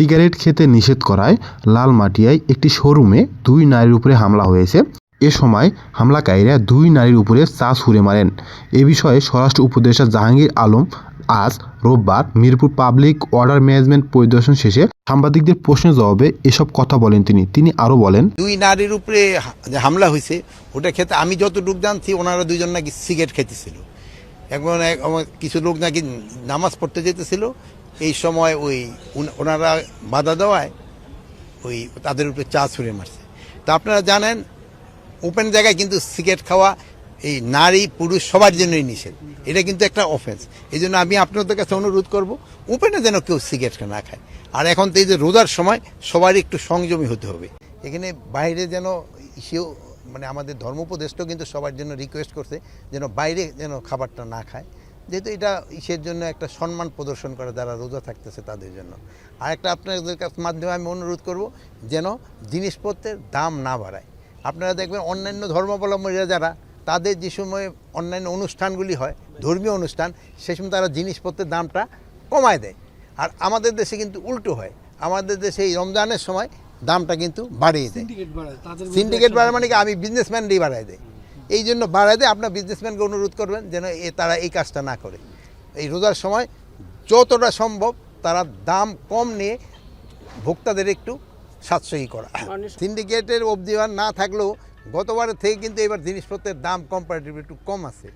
Cigarette খেতে নিষেধ করায় লালমাটিয়ায় একটি শোরুমে দুই নারীর উপরে হামলা হয়েছে। এ সময় হামলাকারীরা দুই নারীর উপরে চা ছুঁড়ে মারেন। এ বিষয়ে স্বরাষ্ট্র উপদেষ্টা জাহাঙ্গীর আলম আজ রোববার মিরপুর পাবলিক অর্ডার ম্যানেজমেন্ট পরিদর্শন শেষে সাংবাদিকদের প্রশ্নের জবাবে এসব কথা বলেন তিনি। তিনি আরও বলেন, দুই নারীর উপরে হামলা হয়েছে, ওটা খেতে আমি যতটুক জানছি, ওনারা দুইজন নাকি সিগারেট খেতেছিল এখন কিছু লোক নাকি নামাজ পড়তে যেতেছিল এই সময় ওই ওনারা বাধা দেওয়ায় ওই তাদের উপরে চা ছুঁড়ে মারছে। তা আপনারা জানেন ওপেন জায়গায় কিন্তু সিগারেট খাওয়া এই নারী, পুরুষ সবার জন্যই নিষেধ। এটা কিন্তু একটা অফেন্স এই জন্য আমি আপনাদের কাছে অনুরোধ করব ওপেনে যেন কেউ সিগারেট না খায়। আর এখন তো এই যে রোজার সময় সবারই একটু সংযমী হতে হবে। এখানে বাইরে যেন সেও মানে আমাদের ধর্মোপদেষ্টাও কিন্তু সবার জন্য রিকোয়েস্ট করছে, যেন বাইরে যেন খাবারটা না খায়। যেহেতু এটা ইসের জন্য একটা সম্মান প্রদর্শন করে যারা রোজা থাকতেছে তাদের জন্য। আর একটা আপনাদের কাছ মাধ্যমে আমি অনুরোধ করব যেন জিনিসপত্রের দাম না বাড়ায়। আপনারা দেখবেন অন্যান্য ধর্মাবলম্বীরা যারা তাদের যে সময় অন্যান্য অনুষ্ঠানগুলি হয় ধর্মীয় অনুষ্ঠান সে সময় তারা জিনিসপত্রের দামটা কমায় দেয়। আর আমাদের দেশে কিন্তু উল্টো হয়। আমাদের দেশে এই রমজানের সময় দামটা কিন্তু বাড়িয়ে দেয়। সিন্ডিকেট বাড়ায় মানে কি আমি বিজনেসম্যানই বাড়ায় দেয় এই জন্য বাড়ায় দেয় আপনার বিজনেসম্যানকে অনুরোধ করবেন যেন এ তারা এই কাজটা না করে। এই রোজার সময় যতটা সম্ভব তারা দাম কম নিয়ে ভোক্তাদের একটু সাশ্রয়ী করা। সিন্ডিকেটের অবধিমান না থাকলেও গতবারের থেকে কিন্তু এবার জিনিসপত্রের দাম কম্পারেটিভ একটু কম আছে।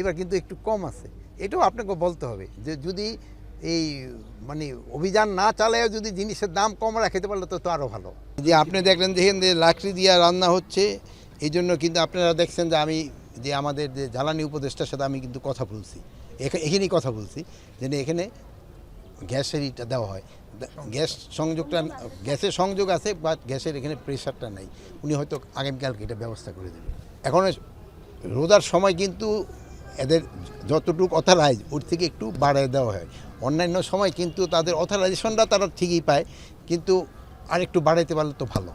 এবার কিন্তু একটু কম আছে। এটাও আপনাকে বলতে হবে যে যদি এই মানে অভিযান না চালায় যদি জিনিসের দাম কম রাখতে পারলে তো তো আরও ভালো। যে আপনি দেখলেন দেখেন যে লাকড়ি দিয়ে রান্না হচ্ছে এই জন্য কিন্তু আপনারা দেখছেন যে আমি যে আমাদের যে জ্বালানি উপদেষ্টার সাথে আমি কিন্তু কথা বলছি। এখা- এখানেই কথা বলছি যে এখানে গ্যাসের ইটা দেওয়া হয়। গ্যাস সংযোগটা গ্যাসের সংযোগ আছে বাট গ্যাসের এখানে প্রেশারটা নাই। উনি হয়তো আগামীকালকে এটা ব্যবস্থা করে দেবেন। এখন রোজার সময় কিন্তু এদের যতটুকু অথরাইজ ওর থেকে একটু বাড়ায় দেওয়া হয়। অন্যান্য সময় কিন্তু তাদের অথরাইজেশনটা তারা ঠিকই পায় কিন্তু আর একটু বাড়াইতে পারলে তো ভালো।